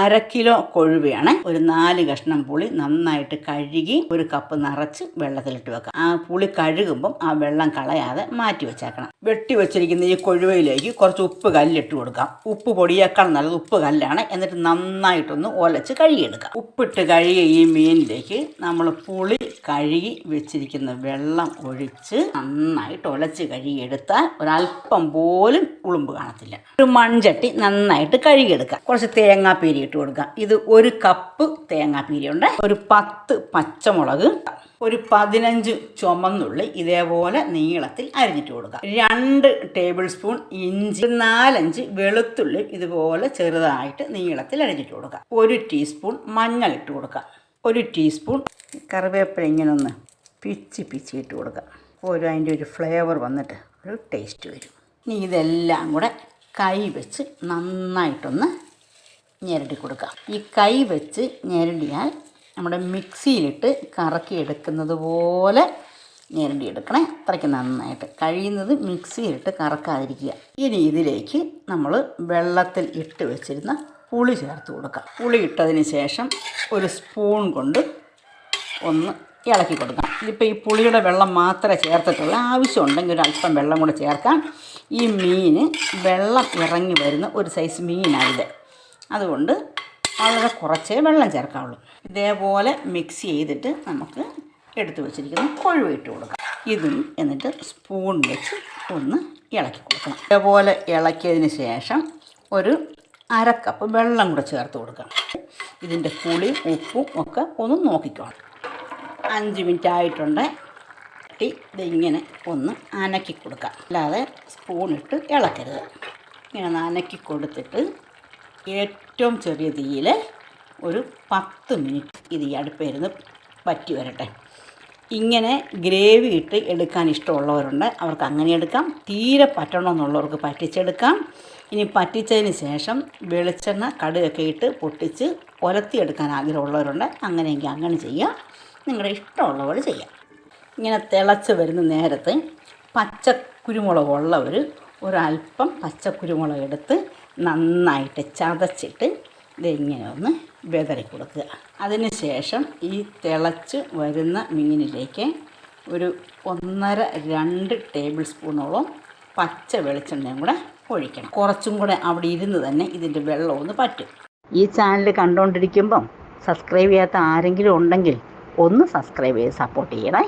അര കിലോ കൊഴുവയാണ്. ഒരു നാല് കഷ്ണം പുളി നന്നായിട്ട് കഴുകി ഒരു കപ്പ് നിറച്ച് വെള്ളത്തിലിട്ട് വെക്കാം ആ പുളി കഴുകുമ്പം ആ വെള്ളം കളയാതെ മാറ്റി വെച്ചേക്കണം. വെട്ടി വെച്ചിരിക്കുന്ന ഈ കൊഴുവയിലേക്ക് കുറച്ച് ഉപ്പ് കല്ലിട്ട് കൊടുക്കാം. ഉപ്പ് പൊടിയേക്കാൾ നല്ലത് ഉപ്പ് കല്ലാണ്. എന്നിട്ട് നന്നായിട്ടൊന്ന് ഒലച്ച് കഴുകിയെടുക്കാം. ഉപ്പിട്ട് കഴുകിയ ഈ മീനിലേക്ക് നമ്മൾ പുളി കഴുകി വെച്ചിരിക്കുന്ന വെള്ളം ഒഴിച്ച് നന്നായിട്ട് ഒലച്ച് കഴുകിയെടുത്താൽ ഒരല്പം പോലും ഉളുമ്പ് കാണത്തില്ല. ഒരു മൺചട്ടി നന്നായിട്ട് കഴുകിയെടുക്കാം. കുറച്ച് തേങ്ങാപ്പീരി ഇട്ട് കൊടുക്കാം. ഇത് ഒരു കപ്പ് തേങ്ങാ പീരിയുണ്ട് ഒരു പത്ത് പച്ചമുളക് ഒരു പതിനഞ്ച് ചുമന്നുള്ളി ഇതേപോലെ നീളത്തിൽ അരിഞ്ഞിട്ട് കൊടുക്കുക രണ്ട് ടേബിൾ സ്പൂൺ ഇഞ്ചി നാലഞ്ച് വെളുത്തുള്ളി ഇതുപോലെ ചെറുതായിട്ട് നീളത്തിൽ അരിഞ്ഞിട്ട് കൊടുക്കുക ഒരു ടീസ്പൂൺ മഞ്ഞൾ ഇട്ട് കൊടുക്കുക ഒരു ടീസ്പൂൺ കറിവേപ്പില ഇങ്ങനെ ഒന്ന് പിച്ചി പിച്ചി ഇട്ട് കൊടുക്കുക ഒരു അതിന്റെ ഒരു ഫ്ലേവർ വന്നിട്ട് ഒരു ടേസ്റ്റ് വരും. ഇനി ഇതെല്ലാം കൂടെ കൈ വെച്ച് നന്നായിട്ടൊന്ന് ഞെരടി കൊടുക്കാം. ഈ കൈ വെച്ച് ഞെരടിയാൽ നമ്മുടെ മിക്സിയിലിട്ട് കറക്കി എടുക്കുന്നത് പോലെ ഞെരടി എടുക്കണേ അത്രയ്ക്ക് നന്നായിട്ട് കഴിയുന്നത് മിക്സിയിലിട്ട് കറക്കാതിരിക്കുക. ഇനി ഇതിലേക്ക് നമ്മൾ വെള്ളത്തിൽ ഇട്ട് വെച്ചിരുന്ന പുളി ചേർത്ത് കൊടുക്കാം. പുളി ഇട്ടതിന് ശേഷം ഒരു സ്പൂൺ കൊണ്ട് ഒന്ന് ഇളക്കി കൊടുക്കാം. ഇതിപ്പോൾ ഈ പുളിയുടെ വെള്ളം മാത്രമേ ചേർത്തിട്ടുള്ളൂ. ആവശ്യമുണ്ടെങ്കിൽ ഒരു അല്പം വെള്ളം കൂടെ ചേർക്കാം. ഈ മീൻ വെള്ളം ഇറങ്ങി വരുന്ന ഒരു സൈസ് മീനാണിത് അതുകൊണ്ട് വളരെ കുറച്ചേ വെള്ളം ചേർക്കാവുള്ളൂ. ഇതേപോലെ മിക്സ് ചെയ്തിട്ട് നമുക്ക് എടുത്തു വെച്ചിരിക്കുന്ന കൊഴുവിട്ട് കൊടുക്കാം. ഇതും എന്നിട്ട് സ്പൂൺ വെച്ച് ഒന്ന് ഇളക്കി കൊടുക്കണം ഇതേപോലെ ഇളക്കിയതിന് ശേഷം ഒരു അരക്കപ്പ് കപ്പ് വെള്ളം കൂടെ ചേർത്ത് കൊടുക്കണം ഇതിന്റെ പുളി ഉപ്പും ഒക്കെ ഒന്ന് നോക്കിക്കോണം. അഞ്ച് മിനിറ്റ് ആയിട്ടുണ്ട്. ഇട്ടി ഇതിങ്ങനെ ഒന്ന് അനക്കി കൊടുക്കാം. അല്ലാതെ സ്പൂണിട്ട് ഇളക്കരുത്. ഇങ്ങനെ അനക്കി കൊടുത്തിട്ട് ഏറ്റവും ചെറിയ തീയിൽ ഒരു പത്ത് മിനിറ്റ് ഇത് ഈ അടുപ്പിരുന്ന് പറ്റി വരട്ടെ. ഇങ്ങനെ ഗ്രേവി ഇട്ട് എടുക്കാൻ ഇഷ്ടമുള്ളവരുണ്ട്. അവർക്ക് അങ്ങനെ എടുക്കാം. തീരെ പറ്റണമെന്നുള്ളവർക്ക് പറ്റിച്ചെടുക്കാം. ഇനി പറ്റിച്ചതിന് ശേഷം വെളിച്ചെണ്ണ കടുകൊക്കെ ഇട്ട് പൊട്ടിച്ച് ഒലത്തിയെടുക്കാൻ ആഗ്രഹമുള്ളവരുണ്ട്. അങ്ങനെയെങ്കിൽ അങ്ങനെ ചെയ്യാം നിങ്ങളുടെ ഇഷ്ടമുള്ളവർ ചെയ്യാം. ഇങ്ങനെ തിളച്ച് വരുന്ന നേരത്ത് പച്ചക്കുരുമുളകുള്ളവർ ഒരല്പം പച്ചക്കുരുമുളക് എടുത്ത് നന്നായിട്ട് ചതച്ചിട്ട് ഇതിങ്ങനെ ഒന്ന് വിതറി കൊടുക്കുക. അതിന് ശേഷം ഈ തിളച്ച് വരുന്ന മീനിലേക്ക് ഒരു ഒന്നര രണ്ട് ടേബിൾ സ്പൂണോളം പച്ച വെളിച്ചെണ്ണയും കൂടെ ഒഴിക്കണം. കുറച്ചും കൂടെ അവിടെ ഇരുന്ന് തന്നെ ഇതിന്റെ വെള്ളം ഒന്ന് പറ്റും. ഈ ചാനൽ കണ്ടുകൊണ്ടിരിക്കുമ്പം സബ്സ്ക്രൈബ് ചെയ്യാത്ത ആരെങ്കിലും ഉണ്ടെങ്കിൽ ഒന്ന് സബ്സ്ക്രൈബ് ചെയ്ത് സപ്പോർട്ട് ചെയ്യണേ.